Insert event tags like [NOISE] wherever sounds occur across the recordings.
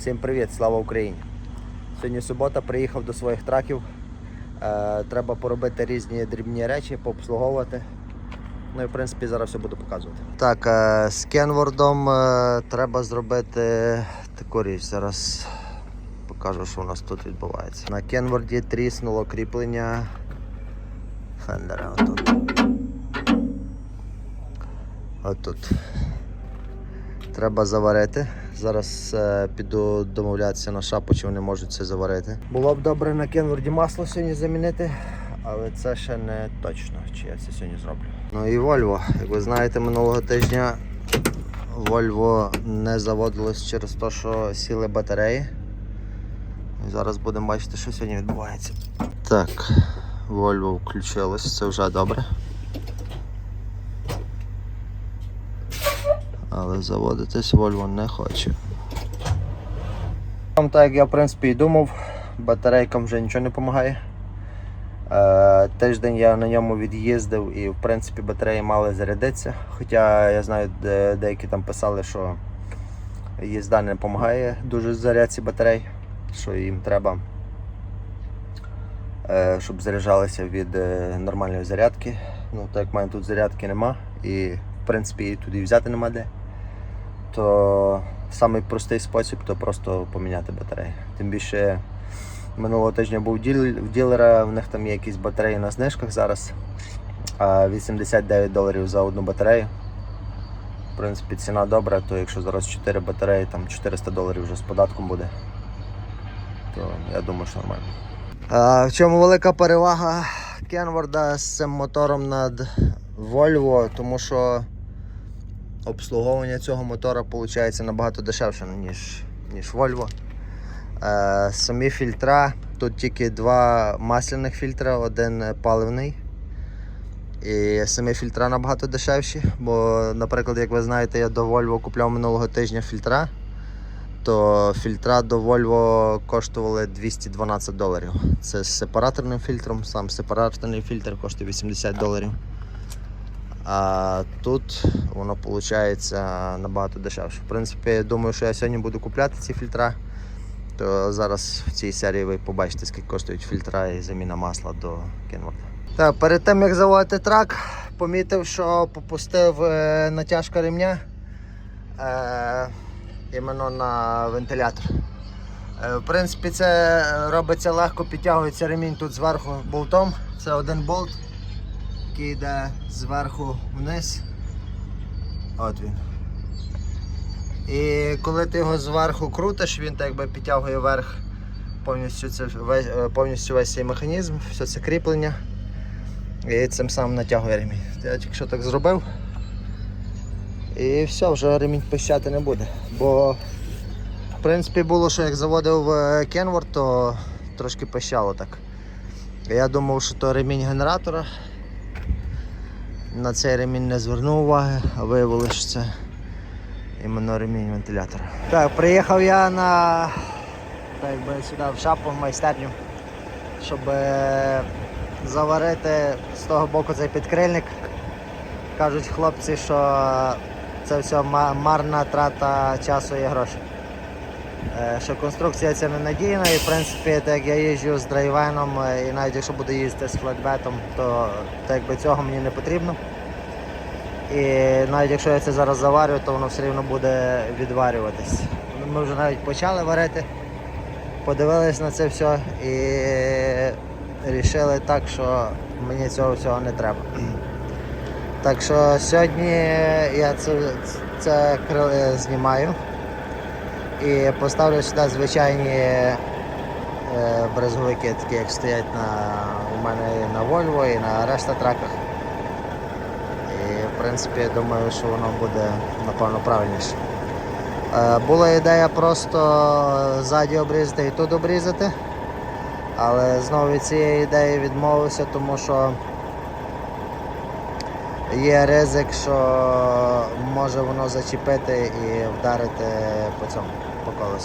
Всім привіт, слава Україні! Сьогодні субота, приїхав до своїх траків. Е, треба поробити різні дрібні речі, пообслуговувати. Ну і в принципі зараз все буду показувати. Так, е, з кенвордом е, треба зробити таку річ. Зараз покажу, що у нас тут відбувається. На кенворді тріснуло кріплення фендера. Отут. Отут. Треба заварити. Зараз е, піду домовлятися на шапу, чи вони можуть це заварити. Було б добре на кенворді масло сьогодні замінити, але це ще не точно, чи я це сьогодні зроблю. Ну і Volvo. Як ви знаєте, минулого тижня Volvo не заводилось через те, що сіли батареї. І зараз будемо бачити, що сьогодні відбувається. Так, Volvo включилось, це вже добре. Але заводитись Volvo не хоче. Так як я в принципі і думав, батарейкам вже нічого не допомагає. Е, тиждень я на ньому від'їздив і в принципі батареї мали зарядитися. Хоча я знаю, де, деякі там писали, що їзда не допомагає дуже зарядці батарей, що їм треба, е, щоб заряджалися від е, нормальної зарядки. Ну, так як в мене тут зарядки нема і в принципі її туди взяти нема де то самий простий спосіб то просто поміняти батареї. Тим більше минулого тижня був в ділера, в них там є якісь батареї на знижках зараз. 89 доларів за одну батарею. В принципі, ціна добра, то якщо зараз 4 батареї, там 400 доларів вже з податком буде, то я думаю, що нормально. А, в чому велика перевага Кенворда з цим мотором над Volvo, тому що обслуговування цього мотора виходить набагато дешевше, ніж, ніж Volvo. Е, самі фільтра, тут тільки два масляних фільтра, один паливний. І самі фільтра набагато дешевші, бо, наприклад, як ви знаєте, я до Volvo купляв минулого тижня фільтра, то фільтра до Volvo коштували 212 доларів. Це з сепараторним фільтром, сам сепараторний фільтр коштує 80 доларів. А тут воно виходить набагато дешевше. В принципі, я думаю, що я сьогодні буду купляти ці фільтра. То зараз в цій серії ви побачите, скільки коштують фільтра і заміна масла до Кенворда. Так, перед тим як заводити трак, помітив, що попустив е, натяжка ремня е, іменно на вентилятор. Е, в принципі, це робиться легко, підтягується ремінь тут зверху болтом. Це один болт який йде зверху вниз. От він. І коли ти його зверху крутиш, він так якби підтягує вверх повністю це, весь, е, повністю весь цей механізм, все це кріплення. І цим самим натягує ремінь. Я тільки так зробив. І все, вже ремінь пищати не буде. Бо в принципі було, що як заводив Kenworth, то трошки пищало так. Я думав, що то ремінь генератора на цей ремінь не звернув уваги, а виявилося, що це іменно ремінь вентилятора. Так, приїхав я на так би сюди в шапу в майстерню, щоб е, заварити з того боку цей підкрильник. Кажуть хлопці, що це все марна трата часу і грошей. Е, Що конструкція ця ненадійна і в принципі, так як я їжджу з драйвеном е, і навіть якщо буду їздити з флетбетом, то так якби цього мені не потрібно. І навіть якщо я це зараз заварю, то воно все рівно буде відварюватись. Ми вже навіть почали варити, подивились на це все і вирішили так, що мені цього всього не треба. Так що сьогодні я це, це криле знімаю і поставлю сюди звичайні е, брезговики, такі як стоять на, у мене і на Volvo і на решта траках. І в принципі я думаю, що воно буде напевно правильніше. Е, була ідея просто ззаді обрізати і тут обрізати, але знову від цієї ідеї відмовився, тому що є ризик, що може воно зачепити і вдарити по цьому по.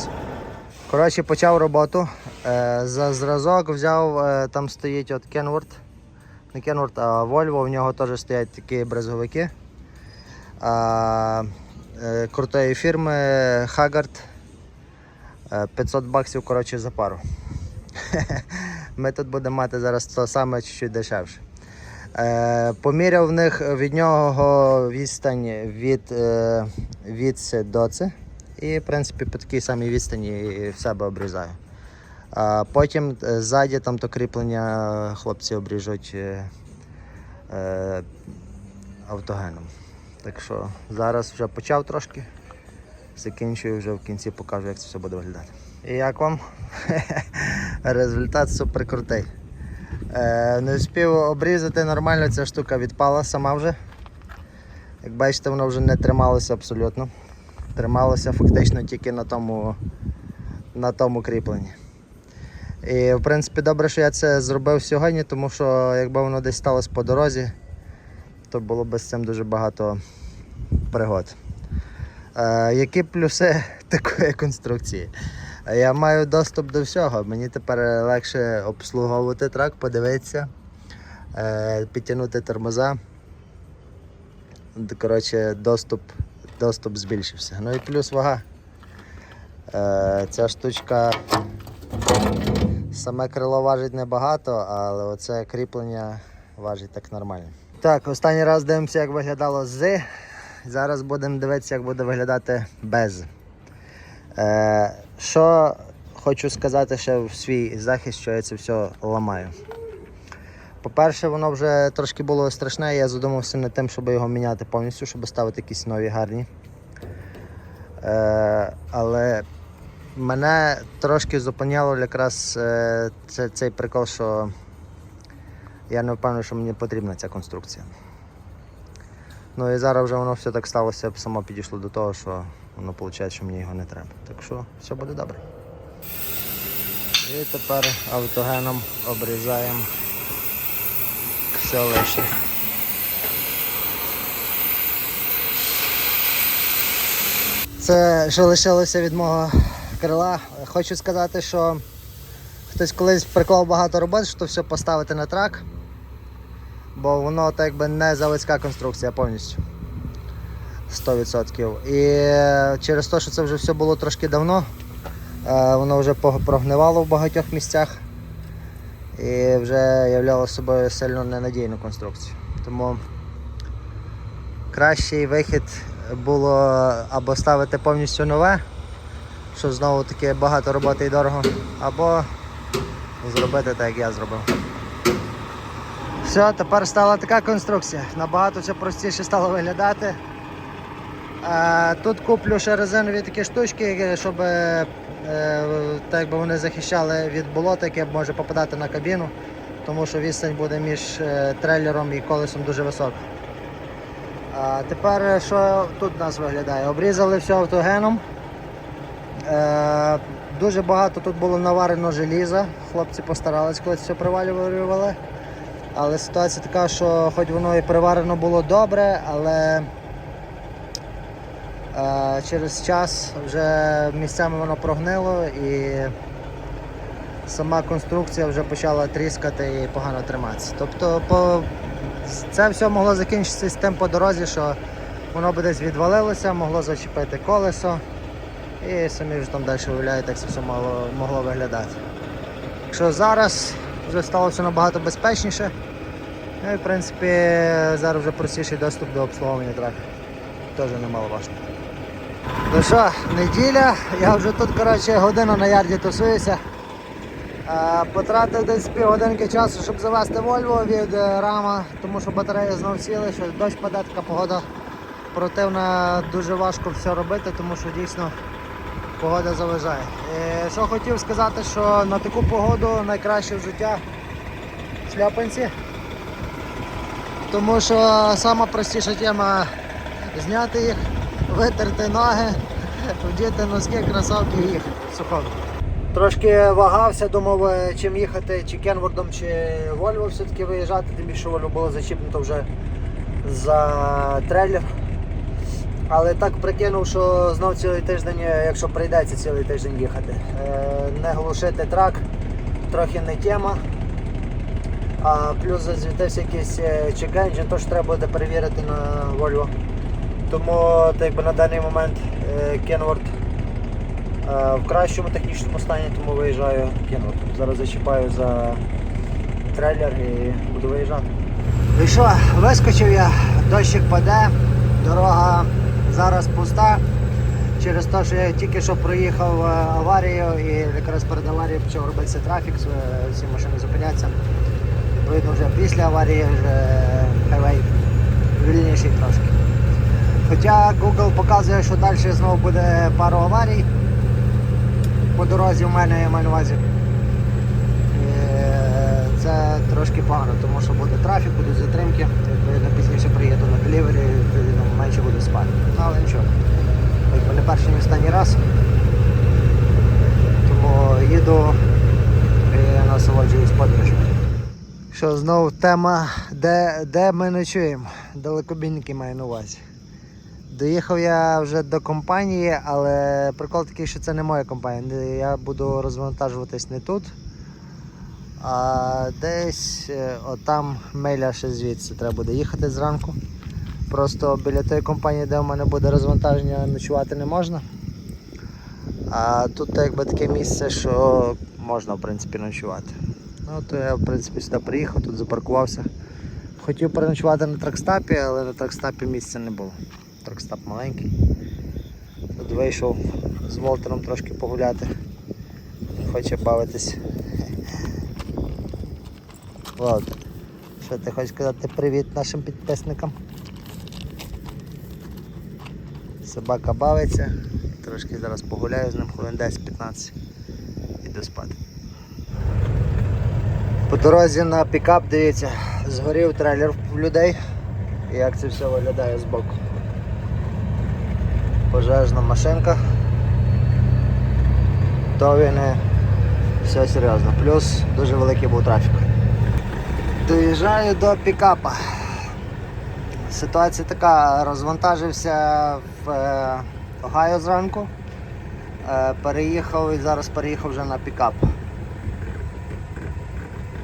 Коротше, почав роботу. Е, За зразок взяв, е, там стоїть от Kenworth. Не Kenworth, а Volvo, в нього теж стоять такі брезговики. Е, крутої фірми Haggard. Е, 500 баксів коротше, за пару. [LAUGHS] Ми тут будемо мати зараз то саме чуть-чуть дешевше. Поміряв в них від нього відстань від, е, від це до це. І, в принципі, по такій самій відстані в себе обрізаю. А потім е, ззаді там то кріплення хлопці обріжуть е, е, автогеном. Так що зараз вже почав трошки. Закінчую вже в кінці покажу, як це все буде виглядати. І як вам? [LAUGHS] Результат супер крутий. Е, не встиг обрізати нормально, ця штука відпала сама вже. Як бачите, воно вже не трималося абсолютно. Трималося фактично тільки на тому, на тому кріпленні. І в принципі добре, що я це зробив сьогодні, тому що якби воно десь сталося по дорозі, то було б з цим дуже багато пригод. Е, які плюси [LAUGHS] такої конструкції? Я маю доступ до всього. Мені тепер легше обслуговувати трак, подивитися, е, підтягнути тормоза. Коротше, доступ, доступ збільшився. Ну і плюс вага. Е, Ця штучка саме крило важить небагато, але оце кріплення важить так нормально. Так, останній раз дивимося, як виглядало з. Зараз будемо дивитися, як буде виглядати без. Е, що хочу сказати ще в свій захист, що я це все ламаю. По-перше, воно вже трошки було страшне, я задумався над тим, щоб його міняти повністю, щоб ставити якісь нові гарні. Е, але мене трошки зупиняло якраз е, це, цей прикол, що я не впевнений, що мені потрібна ця конструкція. Ну і зараз вже воно все так сталося, само підійшло до того, що воно виходить, що мені його не треба. Так що все буде добре. І тепер автогеном обрізаємо все лише. Це що лишилося від мого крила. Хочу сказати, що хтось колись приклав багато робот, щоб все поставити на трак, бо воно так якби не заводська конструкція повністю. 100%. І через те, що це вже все було трошки давно, е, воно вже прогнивало в багатьох місцях і вже являло собою сильно ненадійну конструкцію. Тому кращий вихід було або ставити повністю нове, що знову таки багато роботи і дорого, або зробити так, як я зробив. Все, тепер стала така конструкція. Набагато все простіше стало виглядати. Тут куплю ще резинові такі штучки, щоб е, так якби вони захищали від болота, яке може попадати на кабіну, тому що відстань буде між е, трейлером і колесом дуже висока. А тепер е, що тут у нас виглядає? Обрізали все автогеном. Е, дуже багато тут було наварено желіза. Хлопці постарались, коли все привалювали. Але ситуація така, що хоч воно і приварено було добре, але через час вже місцями воно прогнило і сама конструкція вже почала тріскати і погано триматися. Тобто по... це все могло закінчитися з тим по дорозі, що воно би десь відвалилося, могло зачепити колесо. І самі вже там далі уявляєте, як це все могло, могло виглядати. Якщо зараз вже стало все набагато безпечніше, ну і в принципі зараз вже простіший доступ до обслуговування трака. Теж немало важко. Ну що, неділя, я вже тут коротше, годину на ярді тусуюся. Е, Потратив десь півгодинки часу, щоб завести Volvo від е, рама, тому що батареї знов сіли, що дощ паде, така погода противна, дуже важко все робити, тому що дійсно погода заважає. Е, Що хотів сказати, що на таку погоду найкраще в життя шляпанці. Тому що сама простіша тема зняти їх, витерти ноги, вдіти носки, кросовки і їхати сухому. Трошки вагався, думав, е, чим їхати, чи Кенвордом, чи Вольво все-таки виїжджати, тим більше Вольво було зачіпнуто вже за трейлер. Але так прикинув, що знов цілий тиждень, е, якщо прийдеться цілий тиждень їхати. Е, Не глушити трак, трохи не тема. А плюс засвітився якийсь чек-енджин, тож треба буде перевірити на Volvo. Тому так якби на даний момент е, Kenworth Е, В кращому технічному стані, тому виїжджаю кину. Зараз зачіпаю за трейлер і буду виїжджати. І що, вискочив я, дощик паде, дорога зараз пуста. Через те, що я тільки що проїхав е, аварію і якраз перед аварією почав робитися трафік, всі машини зупиняться. Видно вже після аварії вже хайвей вільніший трошки. Хоча Google показує, що далі знову буде пару аварій по дорозі в мене, я маю на увазі. Е, Це трошки погано, тому що буде трафік, будуть затримки. Відповідно, пізніше приїду на делівері, менше буде спати. Ну, але нічого. Не перший, ні останній раз. Тому їду і насолоджуюсь подорожю. Що знову тема, де, де ми ночуємо? Далекобійники маю на увазі. Доїхав я вже до компанії, але прикол такий, що це не моя компанія. Я буду розвантажуватись не тут. А десь е, отам миля ще звідси треба буде їхати зранку. Просто біля тої компанії, де в мене буде розвантаження, ночувати не можна. А тут якби таке місце, що можна в принципі ночувати. Ну то я в принципі сюди приїхав, тут запаркувався. Хотів переночувати на тракстапі, але на тракстапі місця не було. Тракстап маленький. Тут вийшов з Волтером трошки погуляти. Хоче бавитись. Волтер, що ти хочеш сказати привіт нашим підписникам? Собака бавиться, трошки зараз погуляю з ним хвилин 10-15 іду спати. По дорозі на пікап, дивіться, згорів трейлер в людей. І як це все виглядає збоку. Пожежна машинка. То він все серйозно. Плюс дуже великий був трафік. Доїжджаю до пікапа. Ситуація така, розвантажився в е, Огайо зранку. Е, переїхав і зараз переїхав вже на пікап.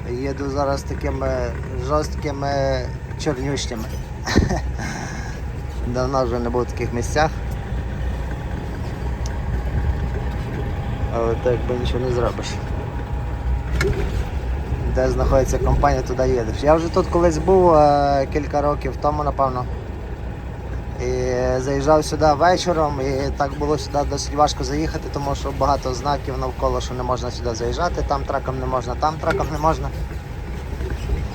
Їду зараз такими жорсткими чорнющими. [LAUGHS] Давно вже не був в таких місцях. Але так би нічого не зробиш. Де знаходиться компанія, туди їдеш. Я вже тут колись був е, кілька років тому, напевно. І заїжджав сюди вечором і так було сюди досить важко заїхати, тому що багато знаків навколо, що не можна сюди заїжджати, там траком не можна, там траком не можна.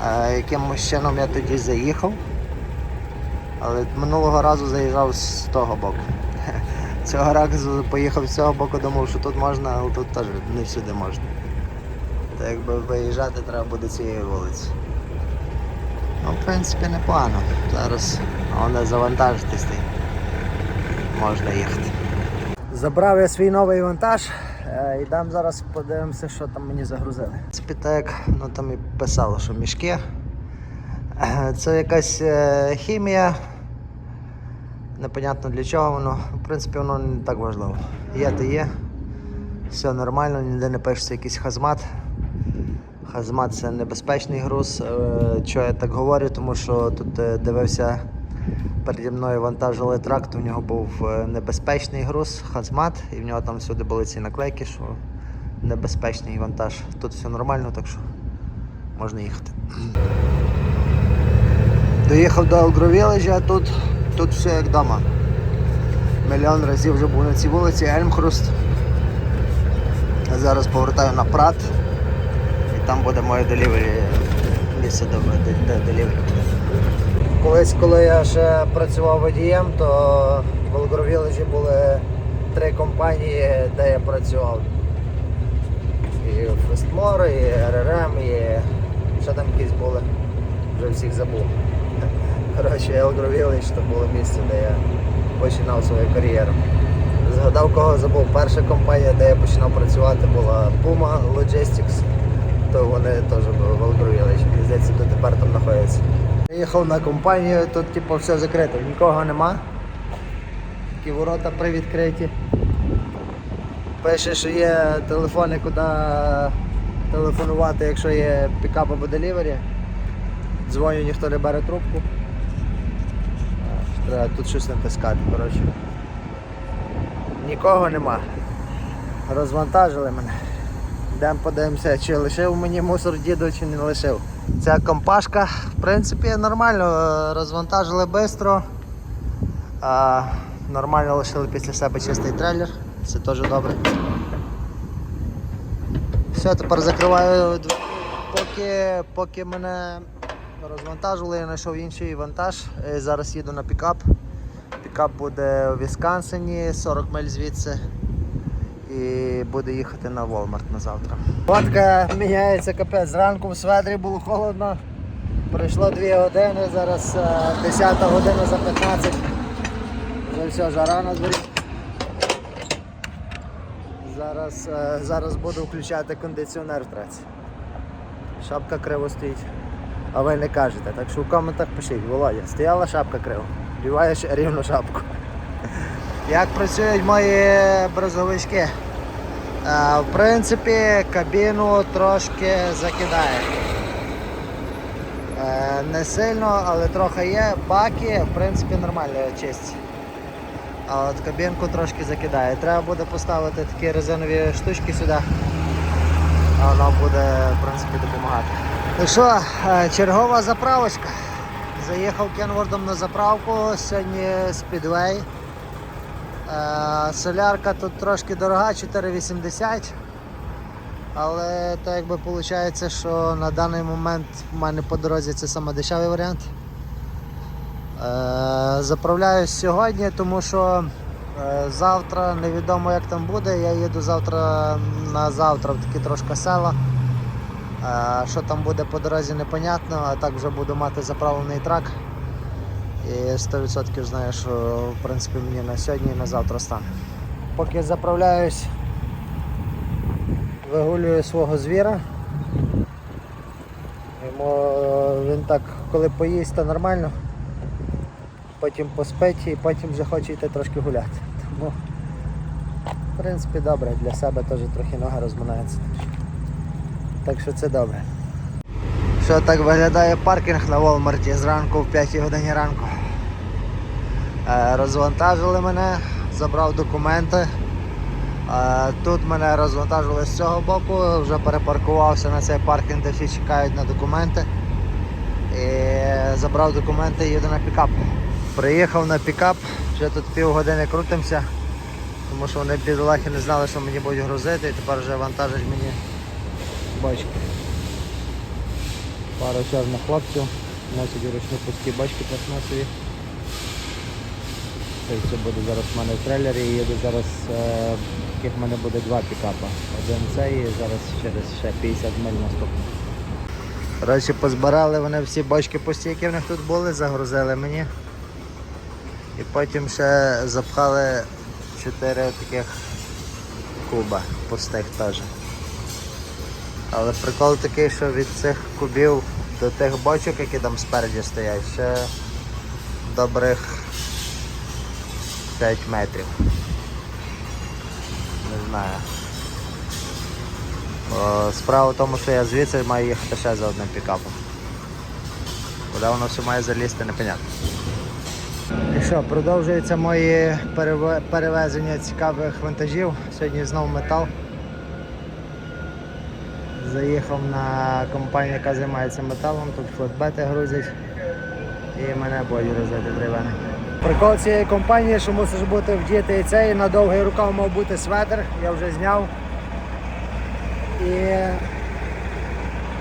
Е, якимось чином я тоді заїхав. Але минулого разу заїжджав з того боку. Цього разу поїхав з цього боку, думав, що тут можна, але тут теж не всюди можна. Та якби виїжджати треба буде цією вулиці. Ну, в принципі, непогано. Зараз головне завантажитись та можна їхати. Забрав я свій новий вантаж. е, Йдемо зараз подивимося, що там мені загрузили. Принципі, так ну, там і писало, що мішки. Е, Це якась е, хімія. Непонятно для чого воно. В принципі, воно не так важливо. Є то є. Все нормально, ніде не пишеться якийсь хазмат. Хазмат це небезпечний груз. Е, Чого я так говорю? Тому що тут е, дивився переді мною вантажили тракт, у нього був е, небезпечний груз, хазмат, і в нього там всюди були ці наклейки, що небезпечний вантаж. Тут все нормально, так що можна їхати. Доїхав до Елгровілежа, а тут, тут все як вдома. Мільйон разів вже був на цій вулиці, Ельмхруст. А зараз повертаю на Прат. І там буде моє делівері. Місце де, де, де делівері. Колись, коли я ще працював водієм, то в Елгровілежі були три компанії, де я працював. І Фестмор, і РРМ, і ще там якісь були. Вже всіх забув. Коротше, Елгровілич то було місце, де я починав свою кар'єру. Згадав, кого забув. Перша компанія, де я починав працювати, була Puma Logistics. То вони теж були в Елгровілич. І здається, дотепер там знаходяться. Приїхав на компанію, тут типу все закрито, нікого нема. Такі ворота привідкриті. Пише, що є телефони, куди телефонувати, якщо є пікап або делівері. Дзвоню, ніхто не бере трубку. Треба тут щось натискати, коротше. Нікого нема. розвантажили мене. Йдемо подивимося, чи лишив мені мусор діду, чи не лишив. Ця компашка, в принципі, нормально. е, Розвантажили швидко. Нормально лишили після себе чистий трейлер. Це теж добре. Все, тепер закриваю двері. Поки, поки мене розвантажили, я знайшов інший вантаж. Е, Зараз їду на пікап. Пікап буде у Вісконсині, 40 миль звідси. І буде їхати на Walmart на завтра. Водка міняється капець. Зранку в сведрі було холодно. Пройшло 2 години, зараз е, 10 година за 15. Вже все, жара на дворі. Зараз, е, зараз буду включати кондиціонер в треці. Шапка криво стоїть. А ви не кажете, так що в коментах пишіть, Володя, стояла шапка криво. Вдіваєш рівну шапку. Як працюють мої брозовички? В принципі, кабіну трошки закидає. Е, Не сильно, але трохи є. Баки, в принципі, нормально чисті. А от кабінку трошки закидає. Треба буде поставити такі резинові штучки сюди. Воно буде, в принципі, допомагати. Ну що, е, чергова заправочка. Заїхав Кенвордом на заправку, сьогодні спідвей. Е, Солярка тут трошки дорога, 4,80. Але так якби виходить, що на даний момент в мене по дорозі це саме дешевий варіант. Е, Заправляюсь сьогодні, тому що завтра невідомо як там буде. Я їду завтра на завтра в такі трошки села. Що там буде по дорозі, непонятно, а так вже буду мати заправлений трак. І 100% знаю, що в принципі мені на сьогодні і на завтра стане. Поки заправляюсь, вигулюю свого звіра. Йому е, він так, коли поїсть, то нормально, потім поспить і потім вже хоче йти трошки гуляти. Тому, в принципі, добре, для себе теж трохи нога розминається. Так що це добре. Що так виглядає паркінг на Walmart зранку в 5 годині ранку. Е, Розвантажили мене, забрав документи. Е, Тут мене розвантажили з цього боку, вже перепаркувався на цей паркінг, де всі чекають на документи. І забрав документи і їду на пікап. Приїхав на пікап, вже тут півгодини крутимося, тому що вони бідолахи не знали, що мені будуть грузити, і тепер вже вантажать мені бочки. Пару чорних хлопців, носять ручні пусті бочки пластмасові. Це буде зараз в мене в трейлері і їду зараз, е, таких в мене буде два пікапа. Один цей і зараз через ще 50 миль наступний. Коротше, позбирали вони всі бочки пусті, які в них тут були, загрузили мені. І потім ще запхали 4 таких куба пустих теж. Але прикол такий, що від цих кубів до тих бочок, які там спереді стоять, ще добрих 5 метрів. Не знаю. Справа в тому, що я звідси маю їхати ще за одним пікапом. Куди воно все має залізти, непонятно. І що, продовжуються мої перевезення цікавих вантажів. Сьогодні знову метал. Заїхав на компанію, яка займається металом, тут флетбети грузять і мене будуть грузити деревини. Прикол цієї компанії, що мусиш бути вдіти і цей на довгий рукав мав бути светр, я вже зняв. І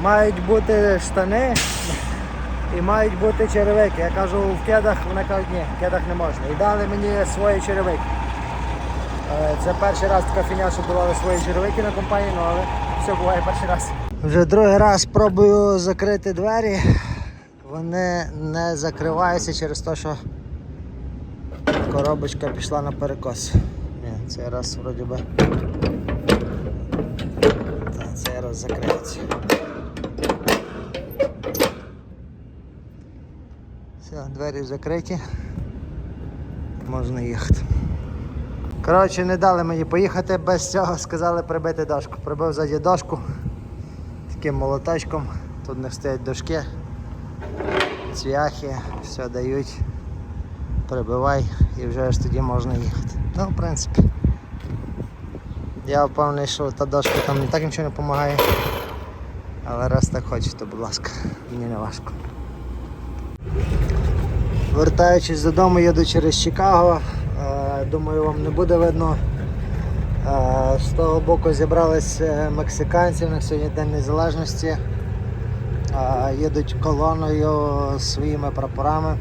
мають бути штани і мають бути черевики. Я кажу, в кедах, вони кажуть, ні, в кедах не можна. І дали мені свої черевики. Е, Це перший раз така фіня, що давали свої черевики на компанії, ну, але все буває перший раз. Вже другий раз пробую закрити двері. Вони не закриваються через те, що коробочка пішла на перекос. Ні, цей раз вроді би. Та, цей раз закриється. Все, двері закриті. Можна їхати. Коротше, не дали мені поїхати без цього, сказали прибити дошку. Прибив ззаді дошку таким молоточком. Тут не стоять дошки, цвяхи, все дають. Прибивай і вже аж тоді можна їхати. Ну, в принципі. Я впевнений, що та дошка там не так нічого не допомагає. Але раз так хочете, будь ласка, мені не важко. Вертаючись додому, їду через Чикаго. Думаю, вам не буде видно. Е, З того боку зібрались е, мексиканці, них сьогодні День Незалежності. Е, Їдуть колоною своїми прапорами.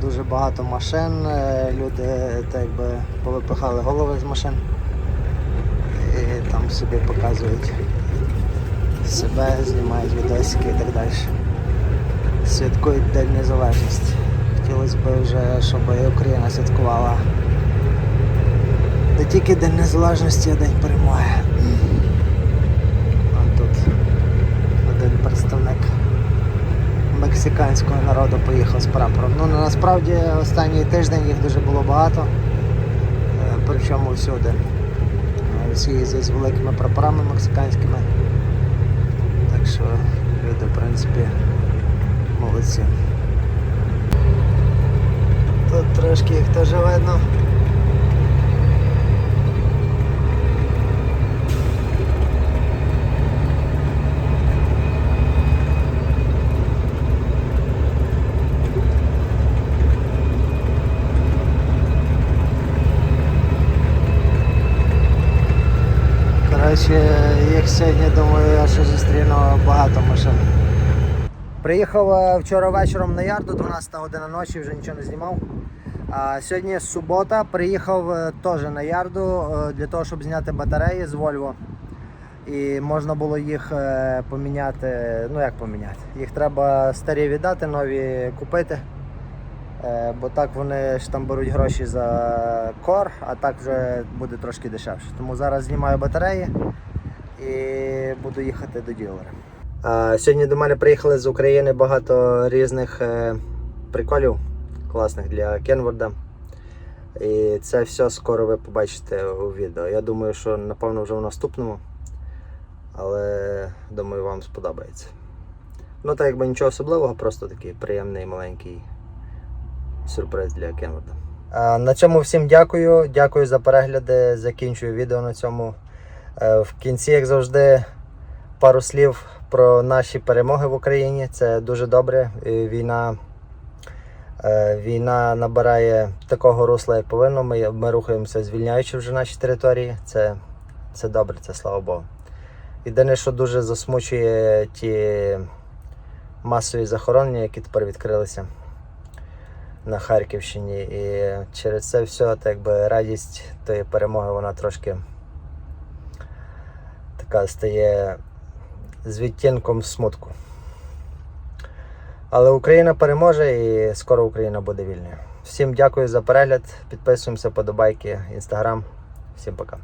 Дуже багато машин. Люди так якби повипихали голови з машин і там собі показують себе, знімають відосики і так далі. Святкують День Незалежності. Хотілося б вже, щоб Україна святкувала не тільки День Незалежності, а День перемоги. А тут один представник мексиканського народу поїхав з прапором. Ну насправді останній тиждень їх дуже було багато, е, причому всюди. Всі їздять з великими прапорами мексиканськими. Так що люди, в принципі, молодці. Трошки їх теж видно. Коротше, їх сьогодні, думаю, я ще зустріну багато машин. Приїхав е, вчора вечором на ярду, 12 година ночі, вже нічого не знімав. Сьогодні субота, приїхав е, теж на ярду е, для того, щоб зняти батареї з Volvo. І можна було їх е, поміняти. Ну як поміняти? Їх треба старі віддати, нові купити. Бо так вони ж там беруть гроші за кор, а так вже буде трошки дешевше. Тому зараз знімаю батареї і буду їхати до ділера. Сьогодні до мене приїхали з України багато різних приколів класних для Кенворда. І це все скоро ви побачите у відео. Я думаю, що напевно вже в наступному. Але думаю, вам сподобається. Ну так якби нічого особливого, просто такий приємний маленький сюрприз для Кенворда. На цьому всім дякую. Дякую за перегляди. Закінчую відео на цьому. Е, В кінці, як завжди, пару слів про наші перемоги в Україні. Це дуже добре. Війна, е, війна набирає такого русла, як повинно. Ми, ми рухаємося, звільняючи вже наші території. Це, це добре, це слава Богу. Єдине, що дуже засмучує ті масові захоронення, які тепер відкрилися на Харківщині. І через це все, так якби радість тої перемоги, вона трошки така стає з відтінком смутку. Але Україна переможе і скоро Україна буде вільною. Всім дякую за перегляд. Підписуємося, подобайки, інстаграм. Всім пока.